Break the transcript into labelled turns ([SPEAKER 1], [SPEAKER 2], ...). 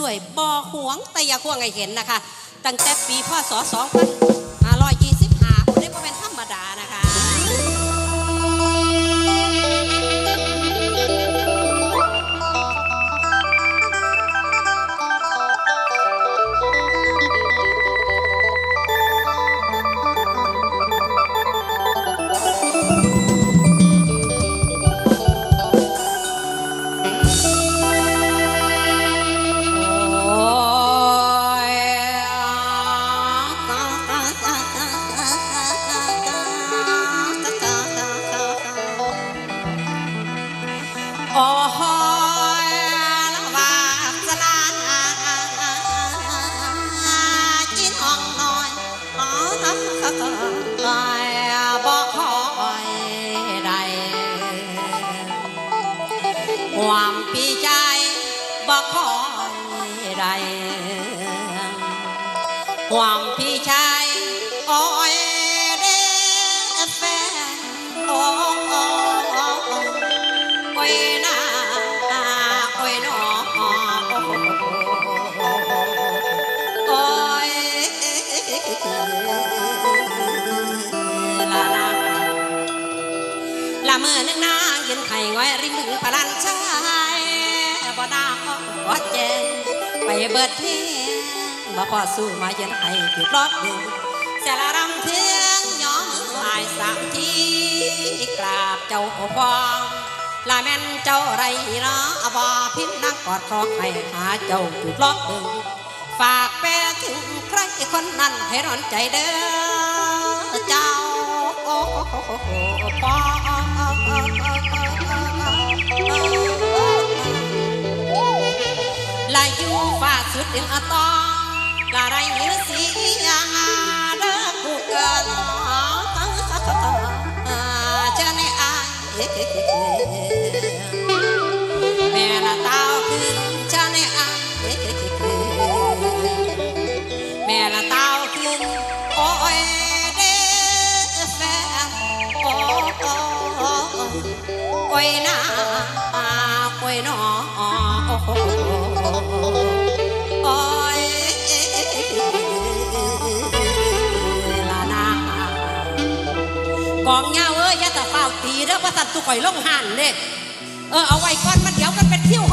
[SPEAKER 1] ด้วยบ่อหวงแต่อย่าควงไอเห็นนะคะ ตั้งแต่ปีพศ2 5 0 0 คอยใดความปีใจบอกคอยใดความพี่ชายโอ้ อนึงนางยืนไข่ง้อยริมมือพลันชายบ่ดาวบ่แจงไปเบิดเทียงบ่พอสู้มายืนไข่คือรอบดึงเสียละรำเทียงย้อมมือหายสามทีกราบเจ้าพองลาแม่นเจ้าไรเนาะบ่พิมพ์นักกอดคอให้หาเจ้าจุดรอบดึงฝากแปถึงใครคนนั้นให้ร้อนใจเด้อเจ้าโอ้โหปอ ลายอยู่ฝ่าสุดเดือตองลาไรมือสียาเด้อกูเกินเจ้าในอาย นาโอ้ยนอโอ้อยลานากองเงาเอ้ยอย่าแต่เฝ้าตีเด้อว่าสัตว์ตุก่อยลงหันเด้เออเอาไว้ก่อนมันเดี๋ยวกันเป็นเที่ยว